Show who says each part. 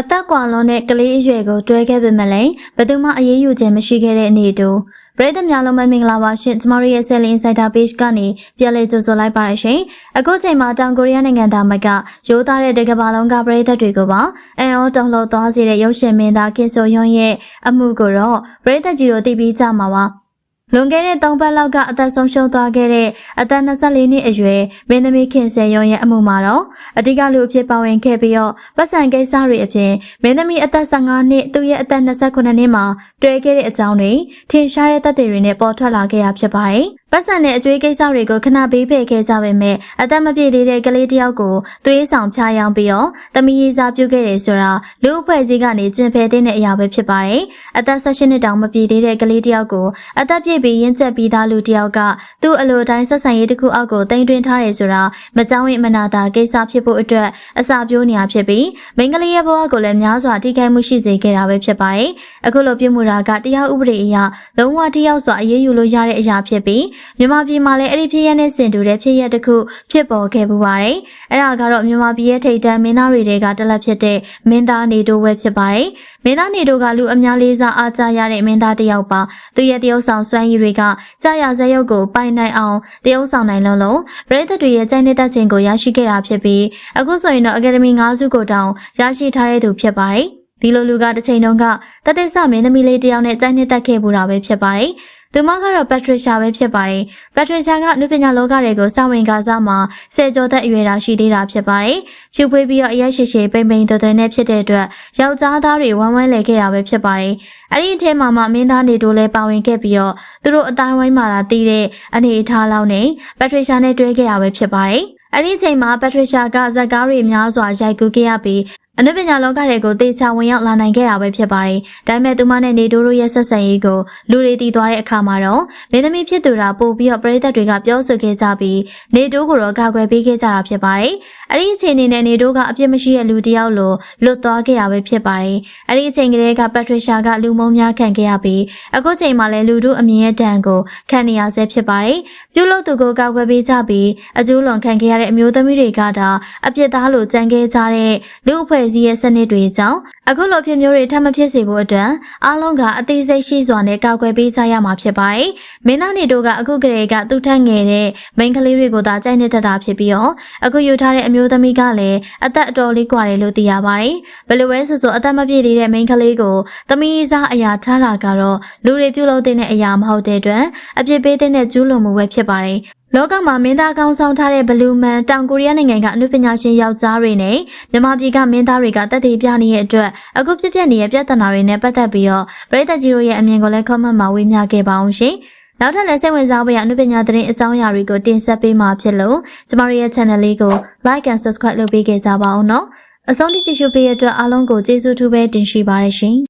Speaker 1: အသက်ကွာလွန်တဲ့ကလေးအရွယ်ကိုတွဲခဲ့ပေမဲ့လည်းဘယ်သူမှအရေးယူခြင်းမရှိခဲ့တဲ့အနေတူပရိသတ်များလုံးပဲမင်္ဂလာပါရှင်ကျမတို့ရဲ့ Selling Insider Page ကနေပြန်လည်ကြိုဆိုလိုက်ပါရရှင်အခုချိန်မှာတောင်ကိုရီးယားနိုင်ငံသားမကရိုးသားတဲ့တကဘာလုံးကပရိသတ်တွေကိုပါအန်အောတုံးလို့သွားစေတဲ့ရုပ်ရှင်မင်းသားကင်ဆိုယွန်းရဲ့အမှုကိုတော့ပရိသတ်ကြီးတို့သိပြီးကြမှာပါ လွန်ခဲ့တဲ့၃ပတ်လောက်ကအသက်ဆုံးရှုံးသွားခဲ့တဲ့အသက်24နှစ်အရွယ်မင်းသမီးခင်ဆယ်ရုံရဲ့အမှုမှာတော့အဓိကလူအဖြစ်ပါဝင်ခဲ့ပြီးတော့ပတ်စံကိစ္စတွေအပြင်မင်းသမီးအသက်15နှစ်သူ့ရဲ့အသက်29နှစ်မှာတွေ့ခဲ့တဲ့အကြောင်းတွေထင်ရှားတဲ့သက်သေတွေနဲ့ပေါ်ထွက်လာခဲ့ရဖြစ်ပါတယ်။ပတ်စံနဲ့အကျွေးကိစ္စတွေကိုခဏဘေးဖယ်ခဲ့ကြပေမဲ့အသက်မပြည့်သေးတဲ့ကလေးတစ်ယောက်ကိုသွေးဆောင်ဖြားယောင်းပြီးတော့တမီးရေးစားပြုတ်ခဲ့တယ်ဆိုတာလူအဖွဲ့အစည်းကနေကျင်ဖယ်တဲ့အရာပဲဖြစ်ပါတယ်။အသက်16နှစ်တောင်မပြည့်သေးတဲ့ကလေးတစ်ယောက်ကိုအသက်ပြည့်ပြီးရင့်ကျက်ပြီးသားလူတစ်ယောက်ကသူ့အလိုတိုင်းဆက်ဆံရေးတစ်ခုအောက်ကိုတင်သွင်းထားတယ်ဆိုတာမကြောင်းရင်မနာတာကိစ္စဖြစ်ဖို့အတွက်အစာပြိုးနေရဖြစ်ပြီးမိန်းကလေးရဲ့ဘဝကိုလည်းများစွာထိခိုက်မှုရှိစေခဲ့တာပဲဖြစ်ပါတယ်။အခုလိုပြမှုတာကတရားဥပဒေအရလုံးဝတရားစွာအရေးယူလို့ရတဲ့အရာဖြစ်ပြီးမြန်မာပြည်မှာလည်းအဲ့ဒီဖြစ်ရတဲ့စင်တူတဲ့ဖြစ်ရတစ်ခုဖြစ်ပေါ်ခဲ့ပူပါတယ်။အဲ့ဒါကတော့မြန်မာပြည်ရဲ့ထိပ်တန်းမင်းသားတွေကတလက်ဖြစ်တဲ့မင်းသားနေတိုဝဲဖြစ်ပါတယ်။မင်းသားနေတိုကလူအများလေးစားအားကြရတဲ့မင်းသားတစ်ယောက်ပါ။သူရဲ့တရုပ်ဆောင်စွမ်းရည်တွေကကြာရဇက်ရုပ်ကိုပိုင်နိုင်အောင်တရုပ်ဆောင်နိုင်လုံးလုံးပရိသတ်တွေရဲ့ကြိုက်နေတဲ့ခြင်းကိုရရှိခဲ့တာဖြစ်ပြီးအခုဆိုရင်တော့အကယ်ဒမီ၅စုကိုတောင်ရရှိထားတဲ့သူဖြစ်ပါတယ်။ဒီလိုလူကတစ်ချိန်တုန်းကတသက်ဆမင်းသမီးလေးတစ်ယောက်နဲ့ကြိုက်နေတတ်ခဲ့ပူတာပဲဖြစ်ပါတယ်။ သူမကတော့ပက်ထရီရှာပဲဖြစ်ပါတယ်။ပက်ထရီရှာကအနုပညာလောကတွေကိုစဝင်ကားစားမှာဆယ်ကျော်သက်အရွယ်တာရှိသေးတာဖြစ်ပါတယ်။ဖြူပွေးပြီးတော့အရက်ရှိရှိပိမ့်ပိမ့်တော်တော်နဲ့ဖြစ်တဲ့အတွက်ယောက်ျားသားတွေဝမ်းဝမ်းလဲခဲ့တာပဲဖြစ်ပါတယ်။အဲ့ဒီအထဲမှာမှမင်းသားနေတို့လည်းပါဝင်ခဲ့ပြီးတော့သူတို့အတိုင်းဝိုင်းမှာသာတည်တဲ့အနေအထားလောက်နဲ့ပက်ထရီရှာနဲ့တွဲခဲ့တာပဲဖြစ်ပါတယ်။အဲ့ဒီအချိန်မှာပက်ထရီရှာကဇက်ကားတွေများစွာရိုက်ကူးခဲ့ရပြီး အနုပညာလောကတွေကိုတေချာဝင်ရောက်လာနိုင်ခဲ့တာပဲဖြစ်ပါတယ်။ဒါပေမဲ့သူမနဲ့နေတိုးတို့ရဲ့ဆက်ဆံရေးကိုလူတွေတည်သွားတဲ့အခါမှာတော့မင်းသမီးဖြစ်သူတာပို့ပြီးတော့ပရိသတ်တွေကပြောဆိုခဲ့ကြပြီးနေတိုးကိုတော့ကာကွယ်ပေးခဲ့ကြတာဖြစ်ပါတယ်။အဲ့ဒီအချိန်အနေနဲ့နေတိုးကအပြစ်မရှိတဲ့လူတစ်ယောက်လိုလွတ်သွားခဲ့ရပဲဖြစ်ပါတယ်။အဲ့ဒီအချိန်ကလေးကပက်ထရီရှာကလူမုံများခံခဲ့ရပြီးအခုချိန်မှာလည်းလူတို့အမြင်ရဲ့တန်ကိုခံနေရဆဲဖြစ်ပါတယ်။ပြုလို့သူကိုကာကွယ်ပေးကြပြီးအကျိုးလွန်ခံခဲ့ရတဲ့အမျိုးသမီးတွေကဒါအပြစ်သားလိုကြံခဲ့ကြတဲ့လူအဖွဲ့အစည်းရဲ့စနစ်တွေကြောင့်အခုလိုဖြစ်မျိုးတွေထပ်မဖြစ်စေဖို့အတွက်အားလုံးကအသေးစိတ်ရှိစွာနဲ့ကာကွယ်ပေးကြရမှာဖြစ်ပါတယ်။မင်းသားနေတို့ကအခုကလေးကသူ့ထက်ငယ်တဲ့မိန်းကလေးတွေကိုသာကြိုက်နေတတ်တာဖြစ်ပြီးတော့အခုယူထားတဲ့အမျိုးသမီးကလည်းအသက်အတော်လေးกว่าတယ်လို့သိရပါတယ်။ဘယ်လိုပဲဆိုဆိုအသက်မပြည့်သေးတဲ့မိန်းကလေးကိုသမီးစားအရာထားတာကတော့လူတွေပြုလုပ်တဲ့အရာမဟုတ်တဲ့အတွက်အပြစ်ပေးတဲ့ကျူးလွန်မှုပဲဖြစ်ပါတယ်။ လောကမှာမင်းသားကောင်းဆောင်ထားတဲ့ဘလူးမန်တောင်ကိုရီးယားနိုင်ငံကအနုပညာရှင်ယောက်ျားတွေနဲ့မြန်မာပြည်ကမင်းသားတွေကတက်သေးပြနေတဲ့အတွက်အခုဖြစ်ပျက်နေတဲ့ပြဿနာတွေနဲ့ပတ်သက်ပြီးတော့ပြည်သက်ကြီးတို့ရဲ့အမြင်ကိုလည်း comment မှာဝေမျှခဲ့ပါအောင်ရှင်။နောက်ထပ်လည်းစိတ်ဝင်စားဖို့ရအနုပညာသတင်းအကြောင်းအရာတွေကိုတင်ဆက်ပေးမှာဖြစ်လို့ကျမတို့ရဲ့ channel လေးကို like and subscribe လုပ်ပေးခဲ့ကြပါအောင်နော်။အဆုံးထိကြည့်ရှုပေးတဲ့အတွက်အားလုံးကိုကျေးဇူးထူးပဲတင်ရှိပါရရှင်။